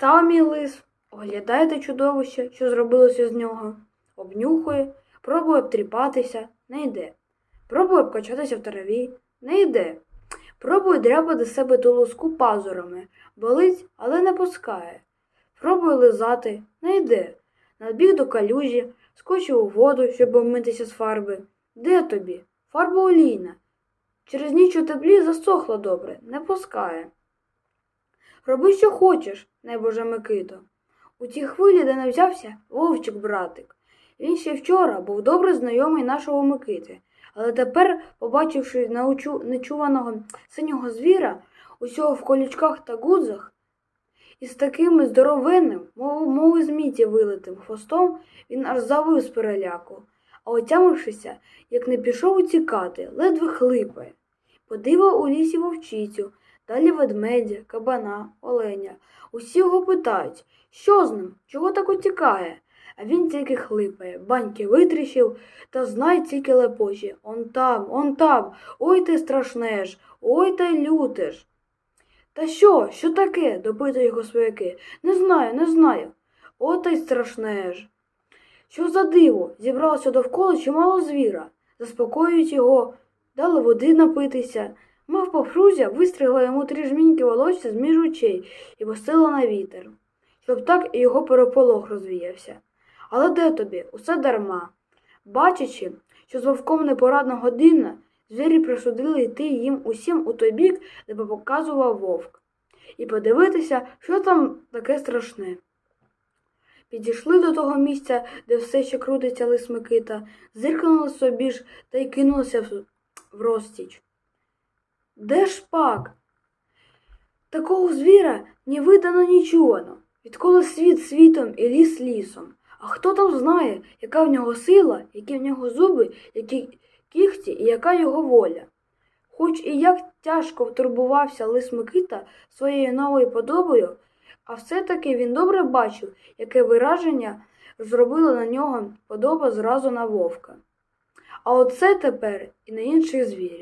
Став мій лис, оглядає те чудовище, що зробилося з нього, обнюхує, пробує обтріпатися, не йде. Пробує обкачатися в траві, не йде. Пробує дряпати себе ту луску пазурами, болить, але не пускає. Пробує лизати, не йде. Надбіг до калюжі, скочив у воду, щоб обмитися з фарби. Де тобі? Фарба олійна. Через ніч у теплі засохла добре, не пускає. Роби, що хочеш, небоже Микито. У тій хвилі, де не взявся, вовчик братик. Він ще вчора був добре знайомий нашого Микити, але тепер, побачивши научу... нечуваного синього звіра, усього в колючках та гудзах, із таким здоровенним, мов, мов із міті вилитим хвостом, він аж завив з переляку, а отямившися, як не пішов утікати, ледве хлипає. Подивив у лісі вовчицю, далі ведмедя, кабана, оленя. Усі його питають, що з ним, чого так утікає? А він тільки хлипає, баньки витріщив, та знай тільки лепоче. Он там, он там, ой ти страшне ж, ой та й люте ж. Та що, що таке? допитує його свояки. Не знаю, не знаю. О, та й страшне ж. Що за диво? Зібралося довкола чимало звіра. Заспокоюють його, дали води напитися. Мав попрузя вистригла йому три жміньки волосся з між очей і пустила на вітер, щоб так і його переполох розвіявся. Але де тобі? Усе дарма. Бачачи, що з вовком непорадна година, звірі присудили йти їм усім у той бік, де показував вовк, і подивитися, що там таке страшне. Підійшли до того місця, де все ще крутиться лис Микита, зиркнули собі ж та й кинулися в розтіч. Де ж пак? Такого звіра не видано нічого, відколи світ світом і ліс лісом. А хто там знає, яка в нього сила, які в нього зуби, які кіхті і яка його воля? Хоч і як тяжко втурбувався лис Микита своєю новою подобою, а все-таки він добре бачив, яке вираження зробила на нього подоба зразу на вовка. А оце тепер і на інших звірів.